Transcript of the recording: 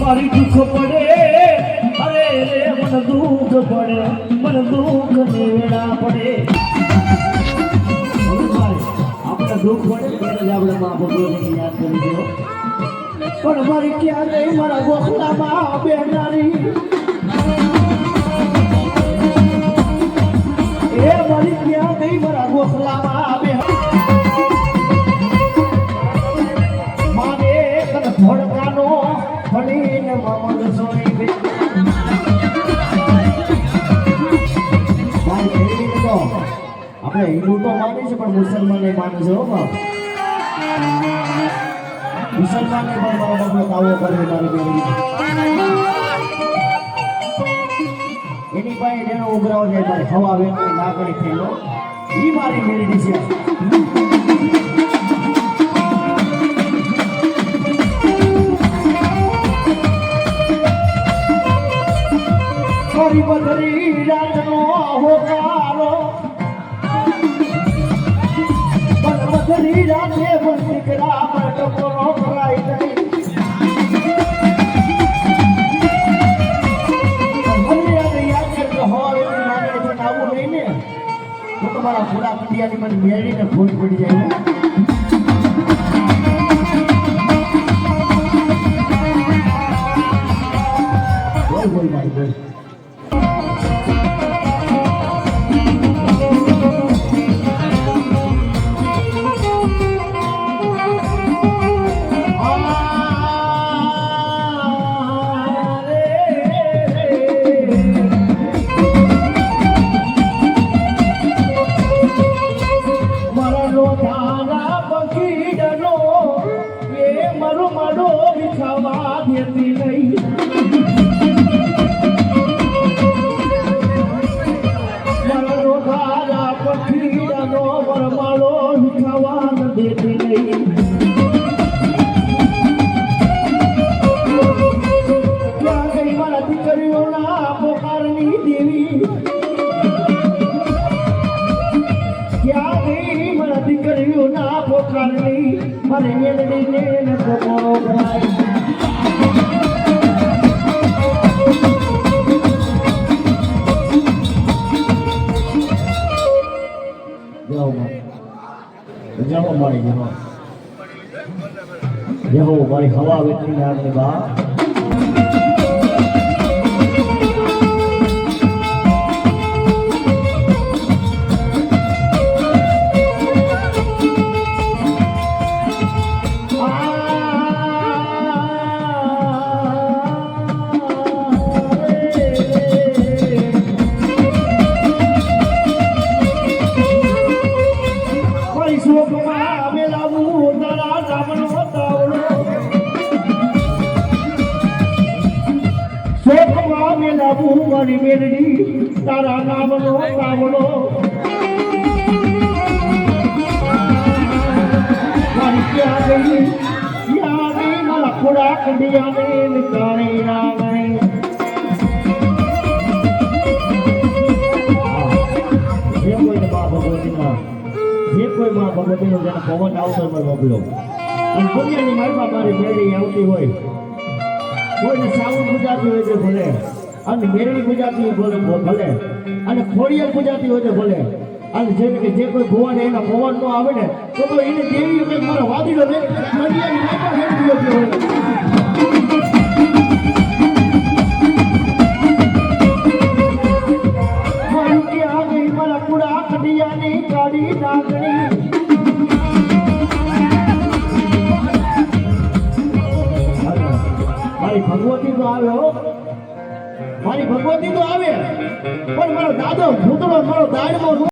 મારી દુઃખ પડે, અરે મને દુઃખ પડે, મને દુઃખ નેડા પડે. આપણે દુઃખ પડે આપણે મા ભગવતીને યાદ પણ મારી ક્યાં ગઈ? મારા ગોખલામાં બેનારી આપણે હિન્દુ તો માને છે, પણ મુસલમાન માને છે, હો બાપ. મુસલમાન પણ મારા બાપનો કાવો કરે મારી બેરી એની પાસે જેનો ઉઘરાવો જાય મારે હવા વેચી નાગડી થયેલો એ મારી મેરી છે. મારી બદરી પંડિયાની મને મેળવીને ખોટ પડી જાય હો. બોલ મરો વિખાવા દેતી નહીં. વરમાળો વિખાવા દેતી નહીં. જાઓ મારી હવા વેચી આગળ બા. શોકમાં હું મારી મેરડી તારા નામનો તાવડો ખોડા કંડિયાને નિકાળી જે કોઈને મા ભગવતીમાં જે કોઈ મા ભગવતીનો જેને પવન આવતો હોય મોકલો અને દુનિયાની માલમાં મારી મેળી આવતી હોય કોઈને સાવણ ગુજરાતી હોય છે ભલે અને મેરડી ગુજરાતી ભલે ભલે અને ખોડિયાર ગુજરાતી હોય છે ભલે અને જે કોઈ ભુવાને એના પવન નો આવે ને તો એને દેવી મારા વાદીડો ભગવતી તો આવે હો. મારી ભગવતી તો આવે. પણ મારો દાદો ભૂતળો મારો દાડમાં